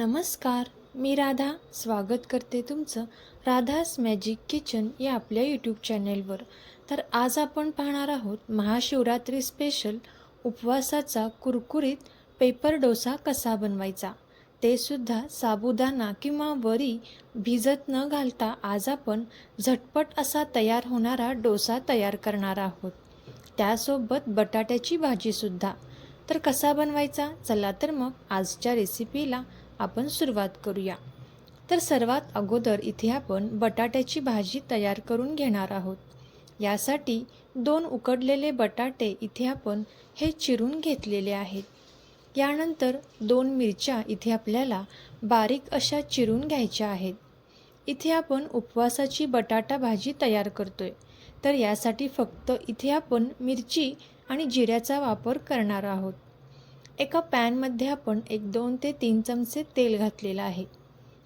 नमस्कार मी राधा. स्वागत करते तुमचं राधास मॅजिक किचन या आपल्या यूट्यूब चॅनेलवर तर आज आपण पाहणार आहोत महाशिवरात्री स्पेशल उपवासाचा कुरकुरीत पेपर डोसा कसा बनवायचा. ते सुद्धा साबुदाणा किंवा वरी भिजत न घालता आज आपण झटपट असा तयार होणारा डोसा तयार करणार आहोत. त्यासोबत बटाट्याची भाजीसुद्धा तर कसा बनवायचा? चला तर मग आजच्या रेसिपीला आपण सुरुवात करूया. तर सर्वात अगोदर इथे आपण बटाट्याची भाजी तयार करून घेणार आहोत. यासाठी दोन उकडलेले बटाटे इथे आपण हे चिरून घेतलेले आहेत. यानंतर दोन मिरच्या इथे आपल्याला बारीक अशा चिरून घ्यायच्या आहेत. इथे आपण उपवासाची बटाटा भाजी तयार करतोय. तर यासाठी फक्त इथे आपण मिरची आणि जिऱ्याचा वापर करणार आहोत. एका पॅनमध्ये आपण एक दोन ते तीन चमचे तेल घातलेलं आहे.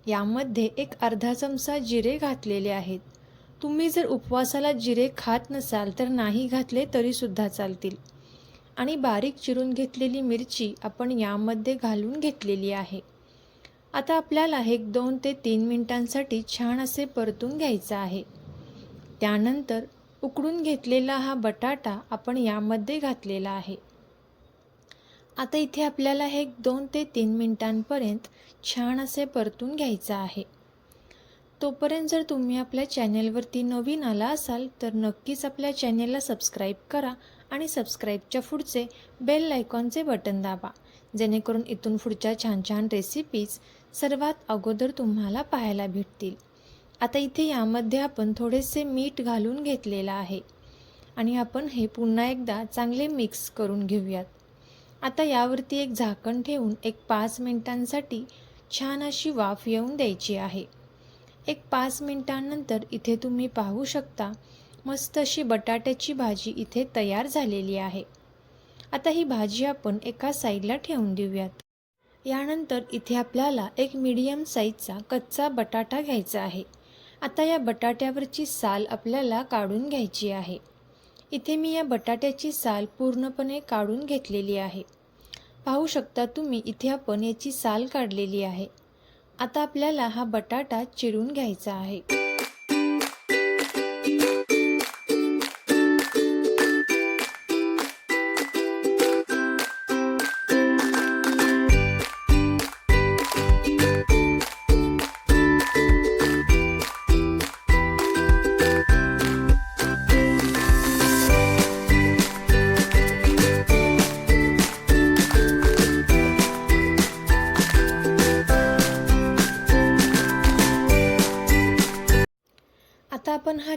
यामध्ये एक अर्धा चमचा जिरे घातलेले आहेत. तुम्ही जर उपवासाला जिरे खात नसाल तर नाही घातले तरीसुद्धा चालतील. आणि बारीक चिरून घेतलेली मिरची आपण यामध्ये घालून घेतलेली आहे. आता आपल्याला एक दोन ते तीन मिनटांसाठी छान असे परतून घ्यायचं आहे. त्यानंतर उकडून घेतलेला हा बटाटा आपण यामध्ये घातलेला आहे. आता इथे आपल्याला हे दोन ते तीन मिनिटांपर्यंत छान असे परतून घ्यायचं आहे. तोपर्यंत जर तुम्ही आपल्या चॅनेलवरती नवीन आला असाल तर नक्कीच आपल्या चॅनेलला सबस्क्राईब करा आणि सबस्क्राईबच्या पुढचे बेल आयकॉनचे बटन दाबा जेणेकरून इथून पुढच्या छान छान रेसिपीज सर्वात अगोदर तुम्हाला पाहायला भेटतील. आता इथे यामध्ये आपण थोडेसे मीठ घालून घेतलेलं आहे आणि आपण हे पुन्हा एकदा चांगले मिक्स करून घेऊयात. आता यावरती एक झाकण ठेवून एक पाच मिनिटांसाठी छान अशी वाफ येऊन द्यायची आहे. एक पाच मिनिटांनंतर इथे तुम्ही पाहू शकता मस्त अशी बटाट्याची भाजी इथे तयार झालेली आहे. आता ही भाजी आपण एका साईडला ठेवून देऊयात. यानंतर इथे आपल्याला एक मीडियम साईजचा कच्चा बटाटा घ्यायचा आहे. आता या बटाट्यावरची साल आपल्याला काढून घ्यायची आहे. इथे मी या बटाट्याची साल पूर्णपणे काढून घेतलेली आहे. पाहू शकता तुम्ही इथे आपण याची साल काढलेली आहे. आता आपल्याला हा बटाटा चिरून घ्यायचा आहे.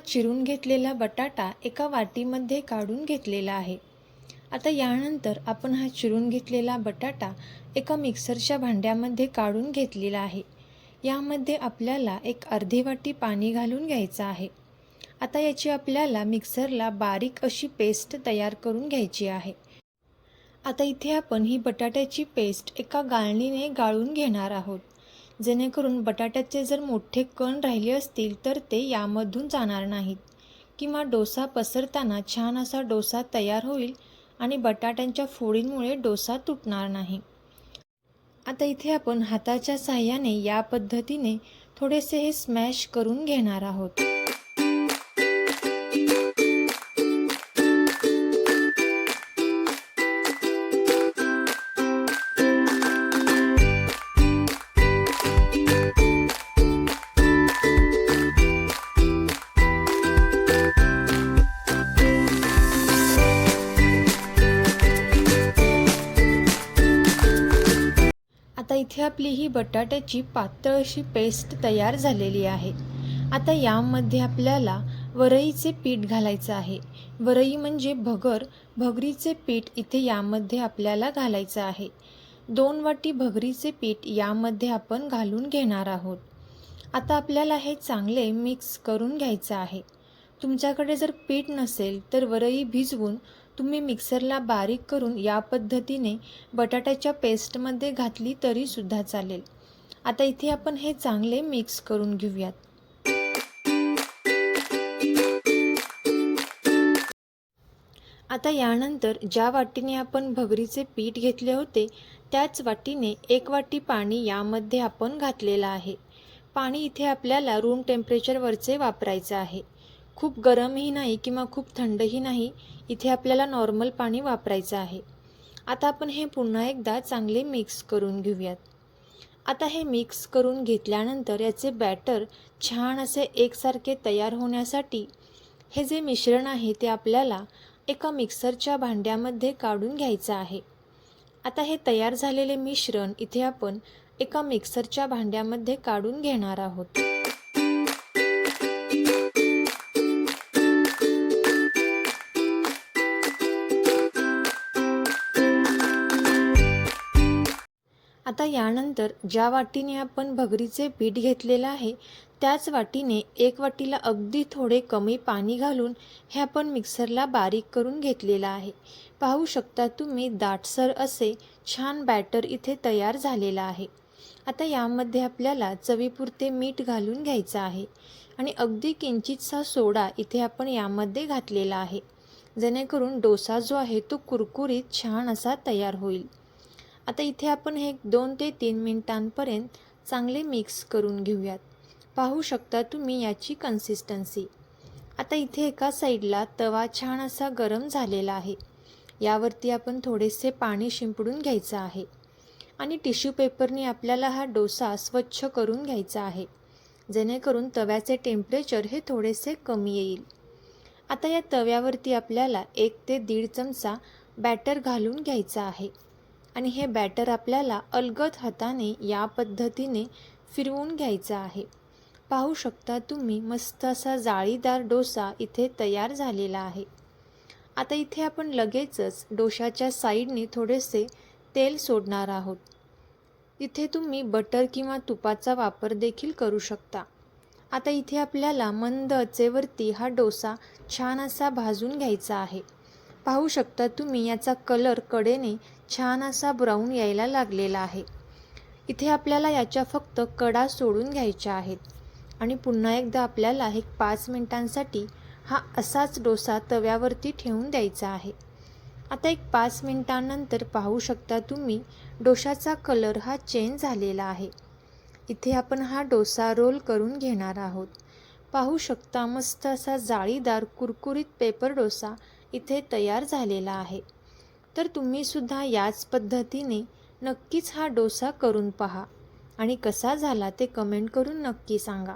चिरून घेतलेला बटाटा एका वाटीमध्ये काढून घेतलेला आहे. आता यानंतर आपण हा चिरून घेतलेला बटाटा एका मिक्सरच्या भांड्यामध्ये काढून घेतलेला आहे. यामध्ये आपल्याला एक अर्धी वाटी पाणी घालून घ्यायचं आहे. आता याची आपल्याला मिक्सरला बारीक अशी पेस्ट तयार करून घ्यायची आहे. आता इथे आपण ही बटाट्याची पेस्ट एका गाळणीने गाळून घेणार आहोत. जेणेकरून बटाट्याचे जर मोठे कण राहिले असतील तर ते यामधून जाणार नाहीत. किंवा डोसा पसरताना छान असा डोसा तयार होईल आणि बटाट्यांच्या फोडींमुळे डोसा तुटणार नाही. आता इथे आपण हाताच्या साह्याने या पद्धतीने थोडेसे हे स्मॅश करून घेणार आहोत. आपली ही बटाट्याची पातळ अशी पेस्ट तयार झालेली आहे. आता यामध्ये आपल्याला वरईचे पीठ घालायचं आहे. वरई म्हणजे भगर भगरीचे पीठ इथे यामध्ये आपल्याला घालायचं आहे. दोन वाटी भगरीचे पीठ यामध्ये आपण घालून घेणार आहोत. आता आपल्याला हे चांगले मिक्स करून घ्यायचं आहे. तुमच्याकडे जर पीठ नसेल तर वरई भिजवून तुम्ही मिक्सरला बारीक करून या पद्धतीने बटाट्याच्या पेस्टमध्ये घातली तरीसुद्धा चालेल. आता इथे आपण हे चांगले मिक्स करून घेऊयात. आता यानंतर ज्या वाटीने आपण भगरीचे पीठ घेतले होते त्याच वाटीने एक वाटी पाणी यामध्ये आपण घातलेलं आहे. पाणी इथे आपल्याला रूम टेम्परेचरवरचे वापरायचं आहे. खूप गरमही नाही किंवा खूप थंडही नाही इथे आपल्याला नॉर्मल पाणी वापरायचं आहे. आता आपण हे पुन्हा एकदा चांगले मिक्स करून घेऊयात. आता हे मिक्स करून घेतल्यानंतर याचे बॅटर छान असे एकसारखे तयार होण्यासाठी हे जे मिश्रण आहे ते आपल्याला एका मिक्सरच्या भांड्यामध्ये काढून घ्यायचं आहे. आता हे तयार झालेले मिश्रण इथे आपण एका मिक्सरच्या भांड्यामध्ये काढून घेणार आहोत. यानंतर ज्या वाटीने आपण भगरीचे पीठ घेतलेलं आहे त्याच वाटीने एक वाटीला अगदी थोडे कमी पाणी घालून हे आपण मिक्सरला बारीक करून घेतलेलं आहे. पाहू शकता तुम्ही दाटसर असे छान बॅटर इथे तयार झालेलं आहे. आता यामध्ये आपल्याला चवीपुरते मीठ घालून घ्यायचं आहे आणि अगदी किंचितसा सोडा इथे आपण यामध्ये घातलेला आहे. जेणेकरून डोसा जो आहे तो कुरकुरीत छान असा तयार होईल. आता इथे आपण हे दोन ते तीन मिनिटांपर्यंत चांगले मिक्स करून घेऊयात. पाहू शकता तुम्ही याची कन्सिस्टन्सी आता इथे एका साईडला तवा छान असा गरम झालेला आहे. यावरती आपण थोडेसे पाणी शिंपडून घ्यायचं आहे. आणि टिश्यू पेपरने आपल्याला हा डोसा स्वच्छ करून घ्यायचा आहे. जेणेकरून तव्याचे टेम्परेचर हे थोडेसे कमी येईल. आता या तव्यावरती आपल्याला एक ते दीड चमचा बॅटर घालून घ्यायचा आहे. आणि हे बॅटर आपल्याला अलगद हाताने या पद्धतीने फिरवून घ्यायचं आहे. पाहू शकता तुम्ही मस्त असा जाळीदार डोसा इथे तयार झालेला आहे. आता इथे आपण लगेचच डोशाच्या साईडने थोडेसे तेल सोडणार आहोत. इथे तुम्ही बटर किंवा तुपाचा वापर देखील करू शकता. आता इथे आपल्याला मंद अचेवरती हा डोसा छान असा भाजून घ्यायचा आहे. पाहू शकता तुम्ही याचा कलर कडेने छान असा ब्राऊन यायला लागलेला आहे. इथे आपल्याला याच्या फक्त कडा सोडून घ्यायच्या आहेत. आणि पुन्हा एकदा आपल्याला एक पाच मिनिटांसाठी हा असाच डोसा तव्यावरती ठेवून द्यायचा आहे. आता एक पाच मिनिटांनंतर पाहू शकता तुम्ही डोशाचा कलर हा चेंज झालेला आहे. इथे आपण हा डोसा रोल करून घेणार आहोत. पाहू शकता मस्त असा जाळीदार कुरकुरीत पेपर डोसा इथे तयार झालेला आहे. तर तुम्हीसुद्धा याच पद्धतीने नक्कीच हा डोसा करून पहा. आणि कसा झाला ते कमेंट करून नक्की सांगा.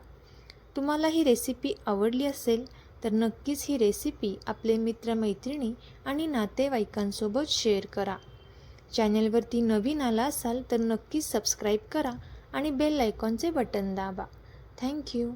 तुम्हाला ही रेसिपी आवडली असेल तर नक्कीच ही रेसिपी आपले मित्रमैत्रिणी आणि नातेवाईकांसोबत शेअर करा. चॅनलवरती नवीन आला असाल तर नक्कीच सबस्क्राईब करा आणि बेल आयकॉनचे बटन दाबा. Thank you